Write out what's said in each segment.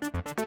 Thank you.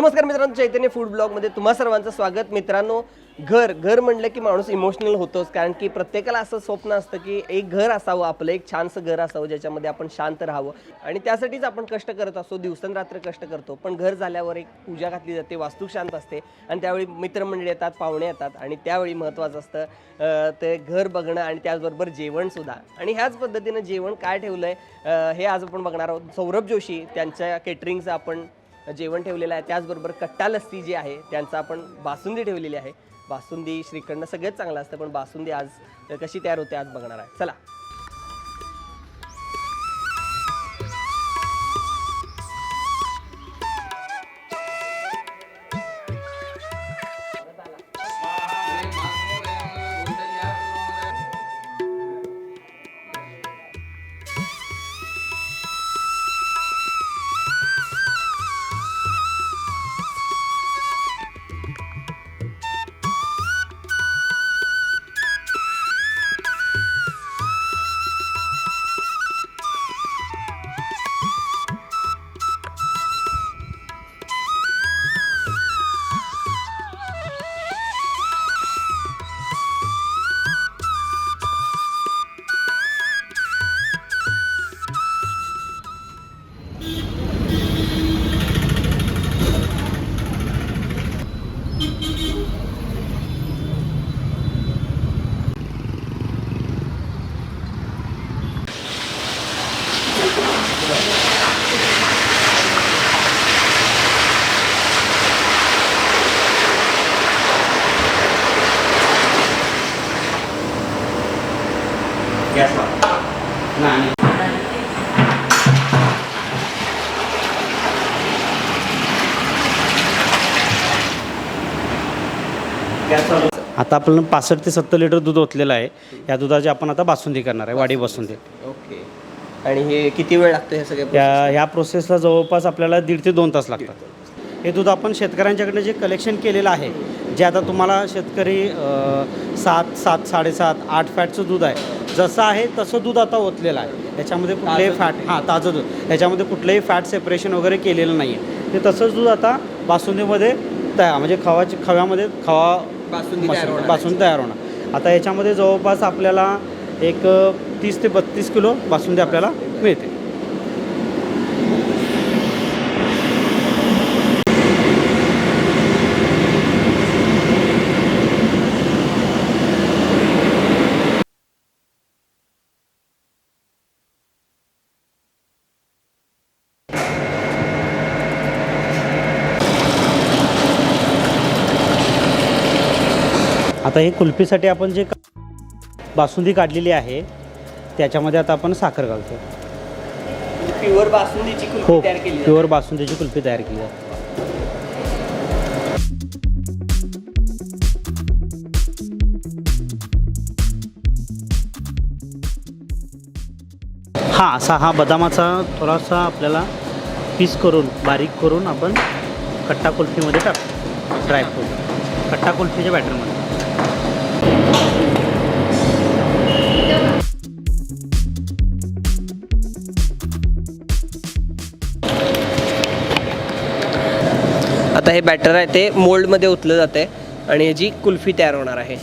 नमस्कार मित्रांनो चैतन्य food ब्लॉगमध्ये तुम्हा सर्वांचं स्वागत. मित्रांनो घर घर म्हणलं की माणूस इमोशनल होतोच कारण की प्रत्येकाला असं स्वप्न असतं की एक घर असावं आपलं एक छानसं घर असावं ज्याच्यामध्ये आपण शांत राहावं. आणि त्यासाठीच आपण कष्ट करत असतो दिवसनरात्र कष्ट करतो. पण घर झाल्यावर एक पूजा घातली जाते वास्तू शांत असते. आणि त्यावेळी मित्रमंडळी येतात पाहुणे येतात. आणि त्यावेळी महत्त्वाचं असतं ते घर बघणं आणि त्याचबरोबर जेवणसुद्धा आणि ह्याच पद्धतीनं जेवण काय ठेवलं आहे हे आज आपण बघणार आहोत. सौरभ जोशी त्यांच्या केटरिंगचं आपण जेवण ठेवलेलं आहे. त्याचबरोबर कट्टा लस्सी जी आहे त्यांचं आपण बासुंदी ठेवलेली आहे. बासुंदी श्रीखंड सगळंच चांगलं असतं पण बासुंदी आज कशी तयार होते आज बघणार आहे. चला. आता आपण पासष्ट ते सत्तर लिटर दूध ओतलेलं आहे. या दुधाची आपण आता बासुंदी करणार आहे वाडी बासुंदी ओके. आणि हे किती वेळ लागतो हे सगळे या ह्या प्रोसेसला जवळपास आपल्याला दीड ते दोन तास लागतात. हे दूध आपण शेतकऱ्यांच्याकडनं जे कलेक्शन केलेलं आहे जे आता तुम्हाला शेतकरी सात सात साडेसात आठ फॅटचं दूध आहे. जसं आहे तसं दूध आता ओतलेलं आहे. याच्यामध्ये कुठलेही फॅट हां ताजं दूध. याच्यामध्ये कुठलंही फॅट सेपरेशन वगैरे केलेलं नाही आहे ते तसंच दूध आता बासुंदीमध्ये तयार म्हणजे खवाची खव्यामध्ये खवा बासुंदी बासुंदी तयार होणार आता याच्यामध्ये जवळपास आपल्याला एक तीस ते बत्तीस किलो बासुंदी आपल्याला मिळते. आता हे कुल्फीसाठी आपण जे बासुंदी काढलेली आहे त्याच्यामध्ये आता आपण साखर घालतो प्युअर बासुंदीची हो कुल्फी तयार केली जाते. प्युअर बासुंदीची कुल्फी तयार केली जाते. हा असा हा बदामाचा थोडासा आपल्याला पीस करून बारीक करून आपण कट्टा कुल्फीमध्ये टाकतो. ड्रायफ्रूट कट्टा कुल्फीच्या बॅटरमध्ये आता हे बॅटर आहे ते मोल्डमध्ये ओतलं जाते आणि ह्याची कुल्फी तयार होणार आहे.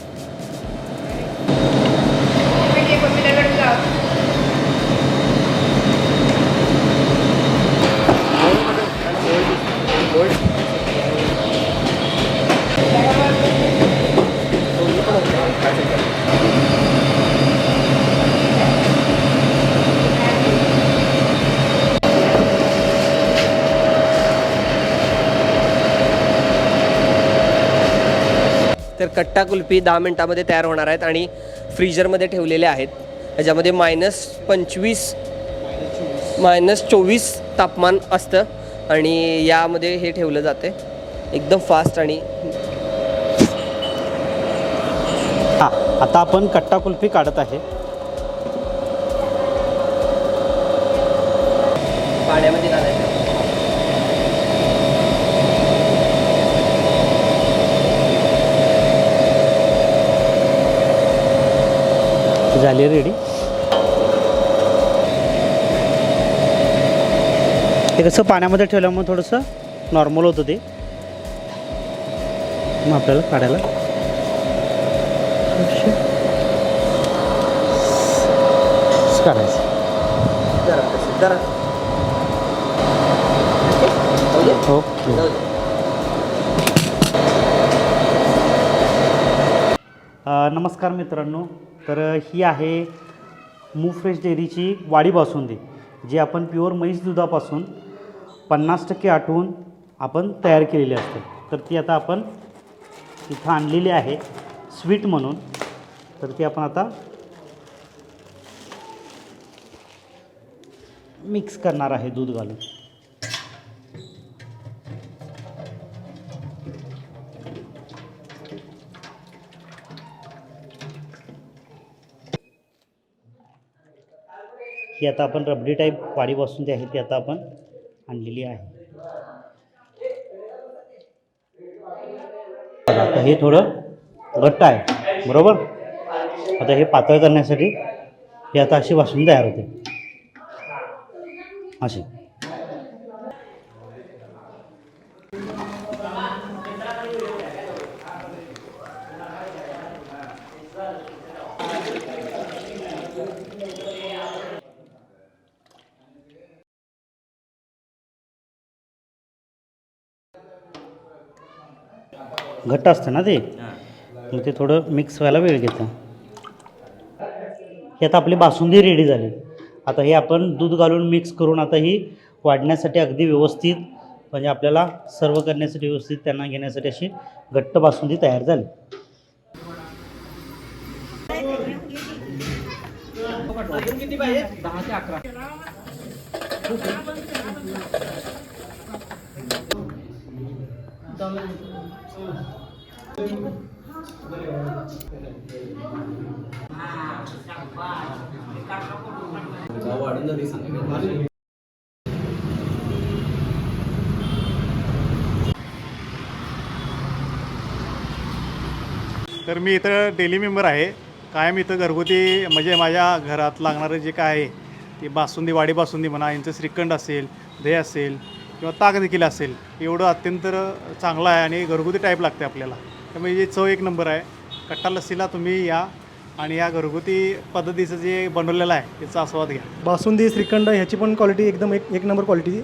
तर कट्टा कुल्फी दहा मिनटामध्ये तयार होणार आहेत आणि फ्रीजरमध्ये ठेवलेले आहेत. ह्याच्यामध्ये मायनस पंचवीस मायनस चोवीस तापमान असतं आणि यामध्ये हे ठेवलं जाते एकदम फास्ट आणि हा आता आपण कट्टा कुल्फी काढत आहे. पाण्यामध्ये घालायचं झाली रेडी ते कसं पाण्यामध्ये ठेवल्यामुळे थोडंसं नॉर्मल होतं ते. मग आपल्याला काढायला. काढायचं. ओके. नमस्कार मित्रांनो. तर ही आहे मूफ्रेश डेअरीची वाडी बासुंदी जी आपण प्युअर म्हैस दुधापासून पन्नास टक्के आठवून आपण तयार केलेली असते. तर ती आता आपण इथं आणलेली आहे स्वीट म्हणून. तर ती आपण आता मिक्स करणार आहे दूध घालून. ही आता आपण रबडी टाईप वाडी जी आहे ती आता आपण आणलेली आहे. आता हे थोडं घट्ट आहे बरोबर? आता हे पातळ करण्यासाठी हे आता अशी वासून तयार होते. अशी. घट्ट असतं ना ते? मग ते थोडं मिक्स व्हायला वेळ घेतं. ही आता आपली बासुंदी रेडी झाली. आता हे आपण दूध घालून मिक्स करून आता ही वाढण्यासाठी अगदी व्यवस्थित म्हणजे आपल्याला सर्व करण्यासाठी व्यवस्थित त्यांना घेण्यासाठी अशी घट्ट बासुंदी तयार झाली. तर मी इथं डेली मेंबर आहे. कायम इथं घरगुती म्हणजे माझ्या घरात लागणारं जे काय आहे ते बासुंदी वाडी बासुंदी म्हणा यांचं श्रीखंड असेल दही असेल किंवा ताक देखील असेल एवढं अत्यंत चांगलं आहे आणि घरगुती टाईप लागते आपल्याला. त्यामुळे जे चव एक नंबर आहे. कट्टा लस्सीला तुम्ही या आणि या घरगुती पद्धतीचं जे बनवलेलं आहे त्याचा आस्वाद घ्या. बासुंदी श्रीखंड ह्याची पण क्वालिटी एकदम एक एक नंबर क्वालिटी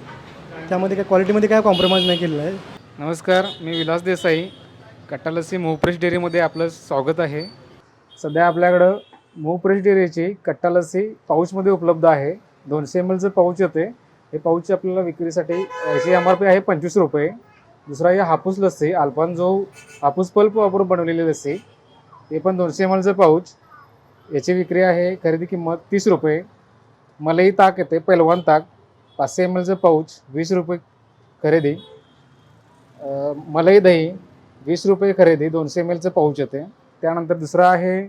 त्यामध्ये काय क्वालिटीमध्ये काय कॉम्प्रोमाइज नाही केलेलं आहे. नमस्कार मी विलास देसाई. कट्टालस्सी मोहप्रेश डेअरीमध्ये आपलं स्वागत आहे. सध्या आपल्याकडं मोहप्रेश डेअरीची कट्टालस्सी पाऊचमध्ये उपलब्ध आहे. दोनशे एम एलचं पाऊच येते हे पाऊच आपल्याला विक्रीसाठी याची एम आर पी आहे पंचवीस रुपये. दुसरा आहे हापूस लस्सी अल्पानजो हापूस पल्प वापरून बनवलेली लस्सी हे पण दोनशे एम एलचं पाऊच. याची विक्री आहे खरेदी किंमत तीस रुपये. मलई ताक येते पैलवान ताक पाचशे एम एलचं पाऊच वीस रुपये खरेदी. मलई दही वीस रुपये खरेदी दोनशे एम एलचं पाऊच येते. त्यानंतर दुसरं आहे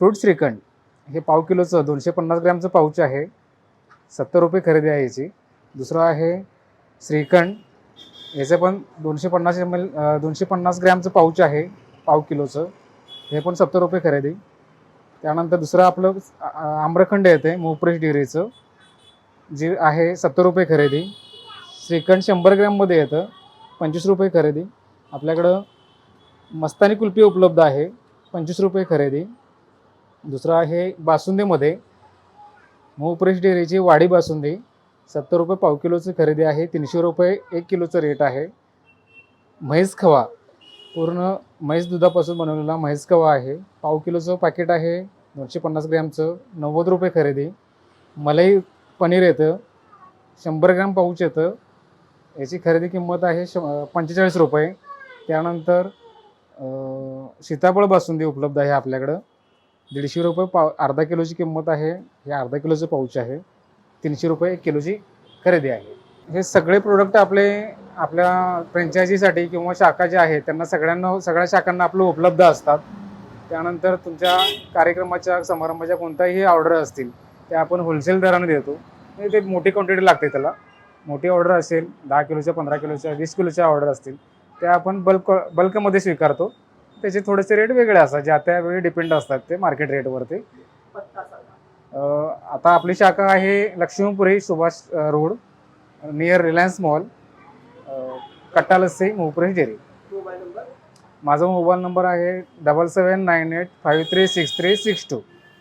फ्रूट श्रीखंड. हे पाव किलोचं दोनशे पन्नास ग्रॅमचं पाऊच आहे. सत्तर रुपये खरेदी आहे याची. दुसरं आहे श्रीखंड. याचं पण दोनशे पन्नास एम एल दोनशे पन्नास ग्रॅमचं पाऊच आहे पाव किलोचं. हे पण सत्तर रुपये खरेदी. त्यानंतर दुसरं आपलं आम्रखंड येते मोप्रेश डेअरीचं. जे आहे सत्तर रुपये खरेदी. श्रीखंड शंभर ग्रॅममध्ये येतं पंचवीस रुपये खरेदी. आपल्याकडं मस्तानी कुल्फी उपलब्ध आहे पंचवीस रुपये खरेदी. दुसरं आहे बासुंदीमध्ये मोहप्रेश डेअरीची वाडी बासुंदी. सत्तर रुपये पाव किलोची खरेदी आहे. तीनशे रुपये एक किलोचं रेट आहे. म्हैस खवा. पूर्ण म्हैस दुधापासून बनवलेला म्हैस खवा आहे. पाव किलोचं पॅकेट आहे. दोनशे पन्नास ग्रॅमचं. नव्वद रुपये खरेदी. मलाई पनीर येतं. शंभर ग्रॅम पाऊच येतं. याची खरेदी किंमत आहे श पंचेचाळीस रुपये. त्यानंतर सीताफळ बासुंदी उपलब्ध आहे आपल्याकडं. दीडशे रुपये पाव अर्धा किलोची किंमत आहे. हे अर्धा किलोचं पाऊच आहे. तीनशे रुपये किलोची खरेदी आहे. हे सगळे प्रोडक्ट आपले आपल्या फ्रँचायझीसाठी किंवा शाखा ज्या आहेत त्यांना सगळ्यांना सगळ्या शाखांना आपलं उपलब्ध असतात. त्यानंतर तुमच्या कार्यक्रमाच्या समारंभाच्या कोणत्याही ऑर्डर असतील त्या आपण होलसेल दराने देतो. म्हणजे ते मोठी क्वांटिटी लागते त्याला. मोठी ऑर्डर असेल दहा किलोच्या पंधरा किलोच्या वीस किलोच्या ऑर्डर असतील त्या आपण बल्क बल्कमध्ये स्वीकारतो. त्याचे थोडेसे रेट वेगळे असतात. ज्या त्यावेळी डिपेंड असतात ते मार्केट रेटवरती पत्ता आता आपली शाखा आहे Laxmipuri Subhash road near Reliance mall um, कट्टा लस्सी मोहप्रेश डेअरी मोबाईल नंबर? माझा मोबाईल नंबर आहे double seven nine eight five three six three six two.